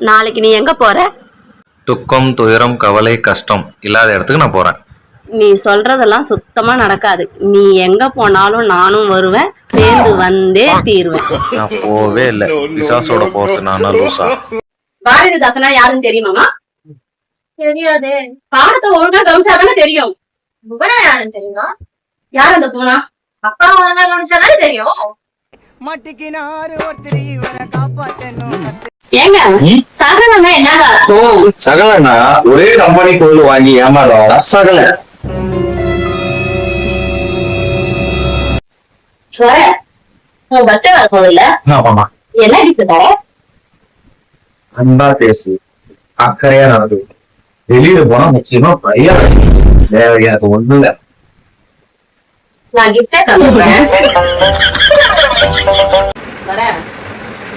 நாளைக்கு நீ எங்க போற? துக்கம் துயரம் கவலை கஷ்டம் இல்லாத இடத்துக்கு நான் போறேன். நீ சொல்றதெல்லாம் சுத்தமா நடக்காது. நீ எங்க போனாலும் நானும் வருவேன். சேர்ந்து வந்தே தீருவேன். நான் போவே இல்லை. பிசாசோட போறது நானா லூசா? பாரதிதாசனா யாருன்னு தெரியுமாமா தெரியாது. பாடத்தை ஒழுங்கா கவனிச்சாதானே தெரியும். புவனா யாருன்னு தெரியுமா? யார் அந்த பூனா? அப்பா ஒழுங்கா கவனிச்சாதானே தெரியும். மட்டிக்கினாரு ஒருத்தர் இவரை காப்பாத்தணும். ஏங்க? என்னங்க அர்த்தம்? ஒரே கம்பெனி பொருள் வாங்கி ஏமாறுவாங்க சகல. உன் பர்த்டே வரப்போது இல்ல ஆமாமா என்ன கிஃப்ட் தர? அன்பா பேசு. அக்கறையா நடந்து வெளியில போனா முக்கியமா பையன் வேற எனக்கு ஒண்ணு இல்ல நான் கிஃப்டே தந்துடுறேன்.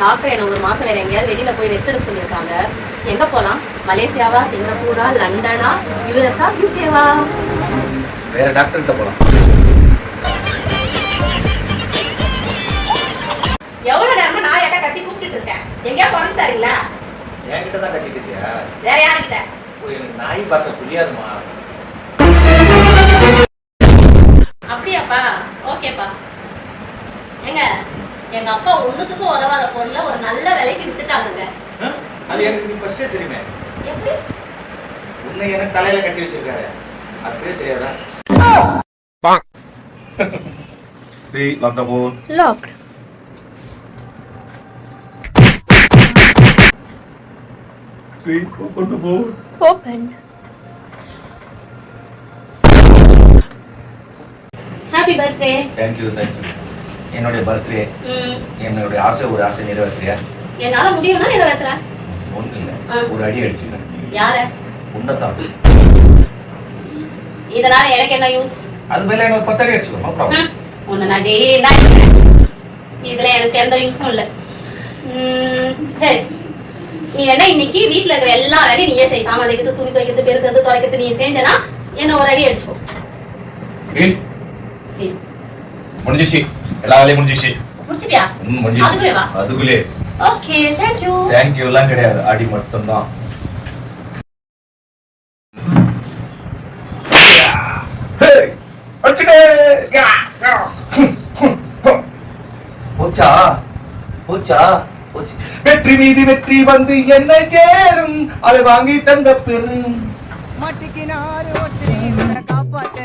டாக்டர் என்ன ஒரு மாசம் வேற எங்கேயாவது வெளியில போய் ரெஸ்ட் எடுக்க சொல்லியிருக்காங்க. எங்க போலாம்? மலேசியாவா சிங்கப்பூரா லண்டனா யூஎஸ்ஆ யூகேவா வேற டாக்டர் கிட்ட போலாம். எவ்வளவு நேரமா நான் எட்ட கத்தி கூப்பிட்டு இருக்கேன்? எங்கேயா பிறந்து தரீங்களா என்கிட்ட தான் கட்டிக்கிட்டியா வேற யார்கிட்ட? நாய் பாச புரியாதுமா. எங்க அப்பா ஒண்ணுத்துக்கும் உதவாத பொருளை ஒரு நல்ல விலைக்கு வித்துட்டாங்க அது எனக்கு நீ ஃபர்ஸ்டே தெரியுமே. எப்படி? உன்னை எனக்கு தலையில கட்டி வச்சிருக்காரு. அதுவே தெரியாதா? சரி வந்த போ லாக்ட் சரி கொண்டு போ open happy birthday thank you thank you என்னுடைய பர்த்டே என்னுடைய ஆசை ஒரு ஆசை நிறைவேற்றியா என்னால முடியும்னா நிறைவேத்துறேன் ஒண்ணு இல்ல. ஒரு அடி அடிச்சுக்கிறேன் யார? உன்னதான் இதனால எனக்கு என்ன யூஸ் அது மேல எனக்கு ஒரு பத்து அடி அடிச்சுக்கோ ப்ராப்ளம் உன்னை நான் டெய்லி தான். இதுல எனக்கு எந்த யூஸும் இல்ல. சரி. நீ வேணா இன்னைக்கு வீட்ல இருக்கிற எல்லா வேலையும் நீயே செய். சாமான் தைக்கிறது துணி துவைக்கிறது பெருக்கிறது துடைக்கிறது நீ செஞ்சனா என்ன ஒரு அடி அடிச்சுக்கோ. முடிஞ்சிச்சு. எல்லா வேலையும் முடிஞ்சிச்சு. முடிச்சிட்டியா? ம் முடிஞ்சிச்சு. அதுக்குள்ளே okay thank you thank you எல்லாம் கிடையாது. அடி மட்டும் தான் போச்சா? போச்சா? போச்சு. வெற்றி மீது வெற்றி வந்து என்ன சேரும். அதை வாங்கி தந்த பெரும். மாட்டிக்கினாரு காப்பாற்ற